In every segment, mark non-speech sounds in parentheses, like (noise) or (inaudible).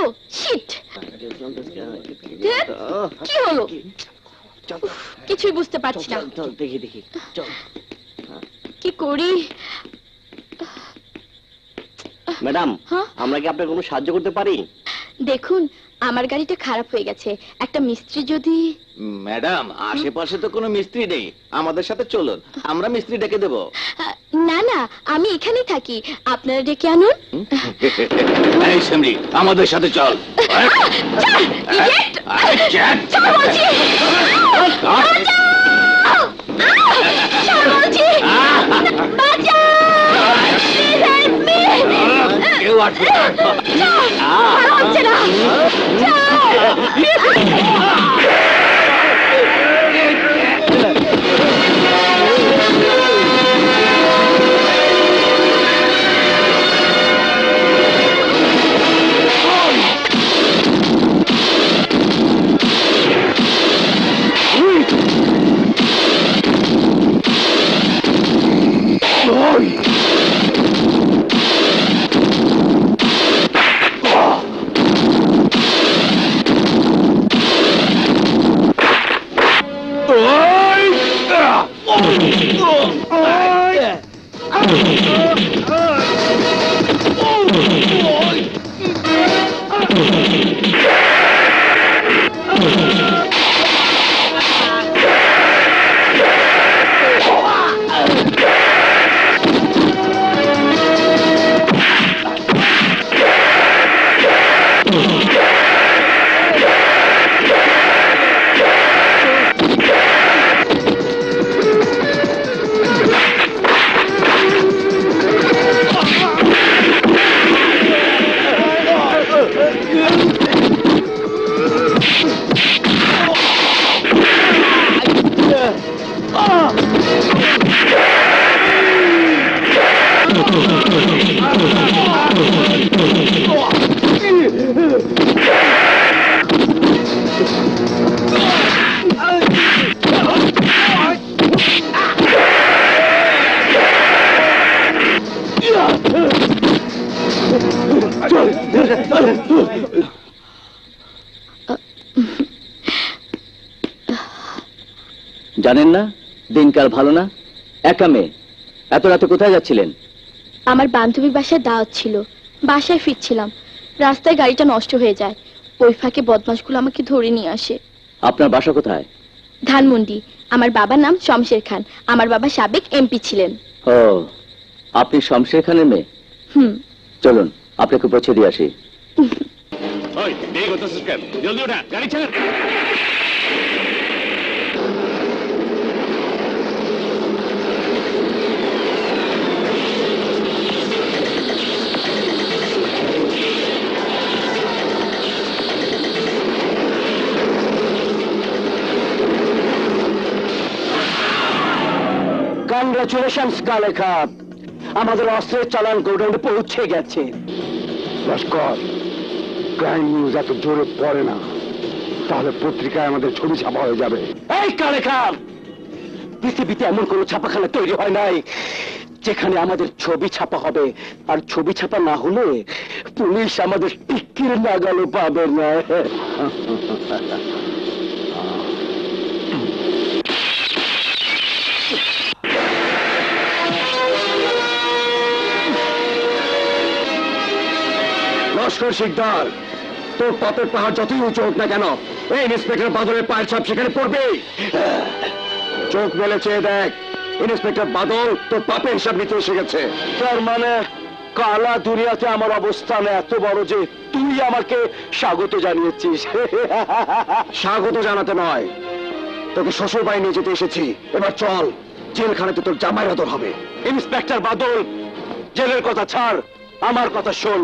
হলো? শিট কি হলো? কিছুই বুঝতে পারছি না। দেখি দেখি। কি করি? ম্যাডাম? আমরা কি আপনার কোনো সাহায্য করতে পারি? দেখুন আমার গাড়িটা খারাপ হয়ে গেছে। একটা মিস্ত্রি যদি ম্যাডাম আশেপাশে তো কোনো মিস্ত্রি নেই। আমাদের সাথে চলুন আমরা মিস্ত্রি ডেকে দেবো। না না আমি এখানেই থাকি। আপনারা ডেকে আনুন। এই সেমরি আমাদের সাথে চল। idiot! আরে, Oh! (laughs) Thank you. জানেন না? দিনকাল ভালো না? একা মেয়ে। এত রাতে কোথায় যাচ্ছিলেন? আমার বান্ধবীর বাসায় দাওয়াত ছিল। বাসায় ফিরছিলাম। রাস্তায় গাড়িটা নষ্ট হয়ে যায়। ওই ফাঁকে বদমাশগুলো আমাকে ধরে নিয়ে আসে। আপনার বাসা কোথায়? ধানমন্ডি। আমার বাবার নাম শমশের খান। আমার বাবা সাবেক এমপি ছিলেন। ও আপনি শমশের খানের মেয়ে? হুম। চলুন আপনাকে পৌঁছে দিয়ে আসি। ওই দেরি করতেছিস কেন? জলদি ওঠা গাড়ি ছাড়। কংগ্রাচুলেশনস কালেখাত আমাদের অস্ত্রের চালান গোডাউনে পৌঁছে গেছে। লস্কর ক্রাইম নিউজ এত জোরে পড়ে না। তাহলে পত্রিকায় আমাদের ছবি ছাপা হয়ে যাবে। এই পৃথিবীতে এমন কোন ছাপাখানা তৈরি হয় নাই, যেখানে আমাদের ছবি ছাপা হবে। আর ছবি ছাপা না হলে পুলিশ আমাদের টিকির নাগালও পাবে না। (laughs) লস্কর শিকদার। তোর পাপের পাহাড় যতই উঁচু হোক না কেন এই ইন্সপেক্টর বাদলের পায়ের ছাপ সেখানে পড়বেই চোখ মেলে চেয়ে দেখ ইন্সপেক্টর বাদল তোর পাপের হিসাব নিতে এসে গেছে। তার মানে কালা দুনিয়াতে আমার অবস্থান এত বড় যে তুই আমাকে স্বাগত জানিয়েছিস। স্বাগত জানাতে নয় তোকে শ্বশুর বাড়ি নিয়ে যেতে এসেছি। এবার চল জেলখানাতে তোর জামাই আদর হবে। ইন্সপেক্টর বাদল জেলের কথা ছাড় আমার কথা শোন।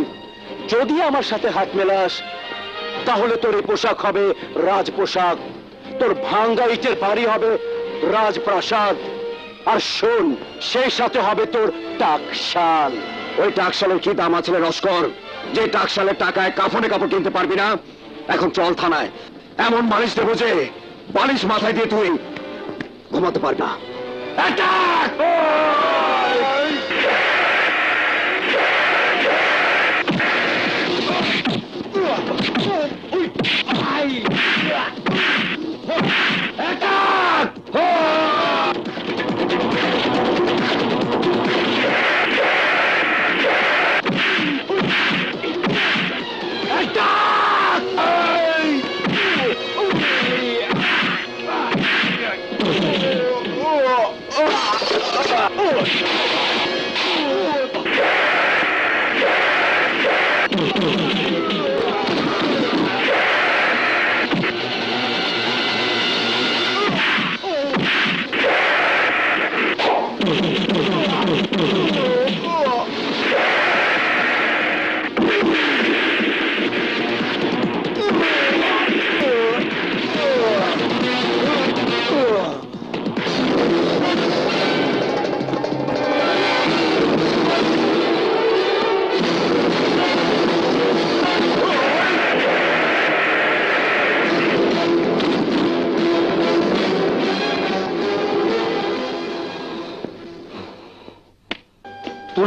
যদি আমার সাথে হাত মেলাস, তাহলে তোর এই পোশাক হবে রাজ পোশাক তোর ভাঙ্গা ইটের বাড়ি হবে রাজপ্রাসাদ। আর শোন, সেই সাথে হবে তোর টাকশাল। ওই টাকশালের কি দাম আছে রে লস্কর? যে টাকশালের টাকায় কাফনে কাপড় কিনতে পারবি না, এখন চল থানায়। এমন বালিশ দেবো যে, বালিশ মাথায় দিয়ে তুই ঘুমাতে পারবি না। Gaúcho.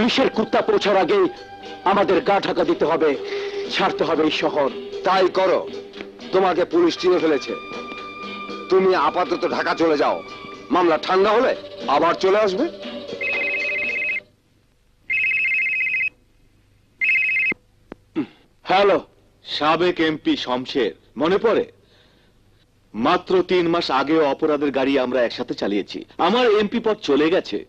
পুলিশের কুত্তা পৌঁছার আগে আমাদের গা ঢাকা দিতে হবে ছাড়তে হবে এই শহর। তাই করো। তোমাকে পুলিশ চিনে ফেলেছে। তুমি আপাতত ঢাকা চলে যাও। মামলা ঠান্ডা হলে আবার চলে আসবে। হ্যালো সাবেক এমপি শমশের মনে পড়ে? মাত্র তিন মাস আগেও অপরাধের গাড়ি আমরা একসাথে চালিয়েছি। আমার এমপি পদ চলে গেছে।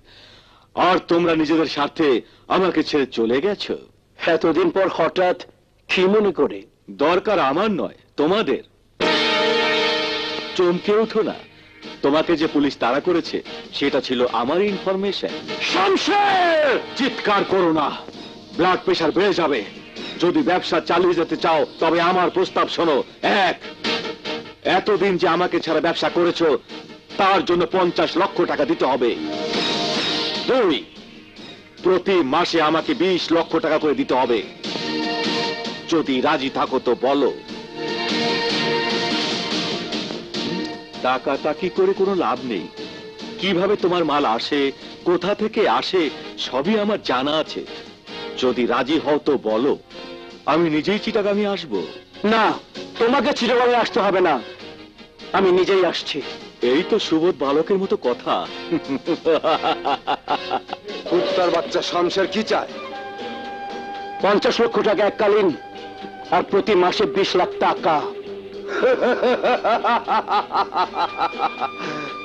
আর তোমরা নিজেদের স্বার্থে আমাকে ছেড়ে চলে গেছো? এতদিন পর হঠাৎ কি মনে করে? দরকার আমার নয় তোমাদের। চমকে ওঠো না। তোমাকে যে পুলিশ তাড়া করেছে সেটা ছিল আমার ইনফরমেশন শমশের! চিৎকার করো না। ব্লাড প্রেশার বেড়ে যাবে। যদি ব্যবসা চালিয়ে যেতে চাও তবে আমার প্রস্তাব শোনো। এক এতদিন যে আমাকে ছাড়া ব্যবসা করেছ তার জন্য পঞ্চাশ লক্ষ টাকা দিতে হবে। দুই প্রতি মাসে আমাকে বিশ লক্ষ টাকা করে দিতে হবে। যদি রাজি থাকো তো বলো। টাকা টাকি করে কোনো লাভ নেই। কীভাবে তোমার মাল আসে, কোথা থেকে আসে, সবই আমার জানা আছে। যদি রাজি হও তো বলো। আমি নিজেই চিটাগামে আসব। না, তোমাকে চিরবাংলা আসতে হবে না। আমি নিজেই আসছি। এই তো সুবোধ বালকের মতো কথা। কুত্তার বাচ্চা শামশের কি চায়? পঞ্চাশ লক্ষ টাকা এককালীন, আর প্রতি মাসে বিশ লাখ টাকা।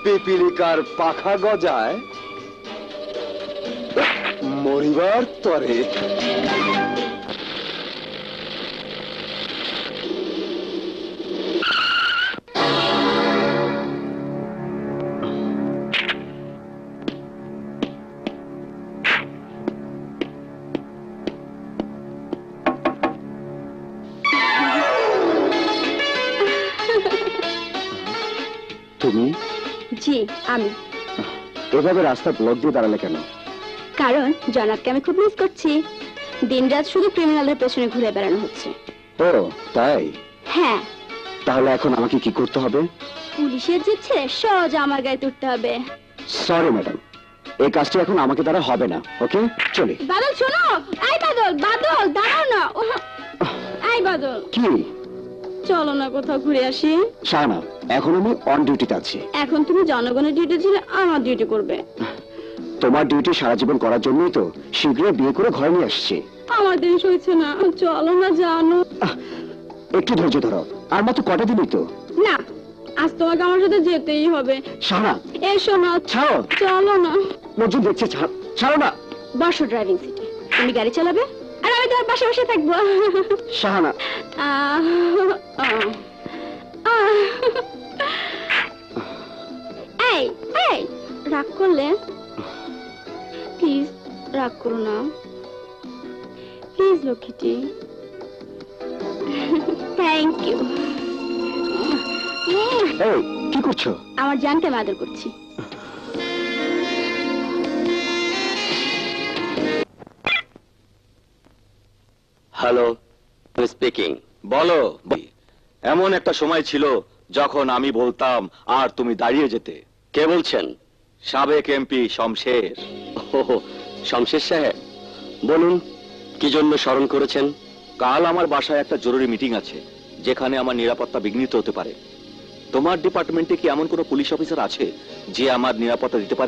পিপিলিকার পাখা গজায়, মরিবার তরে। তুমি? জি আমি। এভাবে রাস্তা ব্লক দিয়ে দাঁড়ালে কেন? কারণ জনাবকে আমি খুব মিস করছি। দিনরাত শুধু ক্রিমিনালের পেছনে ঘুরে বেড়ানো হচ্ছে। ও তাই? হ্যাঁ। তাহলে এখন আমাকে কি করতে হবে? পুলিশের জিতছে সহজ আমার গায়ে তুলতে হবে। সরি ম্যাডাম এই কাজটি এখন আমাকে দ্বারা হবে না ওকে চলি। বাদল শোনো! এই বাদল বাদল দাঁড়াও না। এই বাদল। কি? চলো না কোথাও ঘুরে আসি। শাহানা এখন আমি অন ডিউটিতে আছি। এখন তুমি জনগণের ডিউটি ছিল আমার ডিউটি করবে। তোমার ডিউটি সারা জীবন করার জন্যই তো শীঘ্রই বিয়ে করে ঘরে নিয়ে আসছি। আমার দিন সইছে না চলো না জানো। একটু ধৈর্য ধরো আর মাত্র কটা দিনই তো? না আজ তোমাকে আমার সাথে যেতেই হবে। শাহানা এসো না ছাড়ো। চলো না। লোকজন দেখছে ছাড় ছাড়ো না। বসো ড্রাইভিং সিটে। তুমি গাড়ি চালাবে? আর তোমার পাশে বসে থাকব। শাহানা। এই এই রাগ করলে? প্লিজ রাগ করো না। প্লিজ লক্ষ্মীটি। থ্যাংক ইউ এই কি করছ? আমার জানকে আমি আদর করছি। হ্যালো স্পিকিং বলো এমন একটা সময় ছিল যখন আমি বলতাম, আর তুমি দাঁড়িয়ে যেতে। কে বলছেন? সাবেক এমপি শমশের। ও শমশের সাহেব। বলুন, কি জন্য স্মরণ করেছেন? কাল আমার বাসায় একটা জরুরি মিটিং আছে, যেখানে আমার নিরাপত্তা বিঘ্নিত হতে পারে। তোমার ডিপার্টমেন্টে কি এমন কোনো পুলিশ অফিসার আছে, যে আমার নিরাপত্তা দিতে পারে?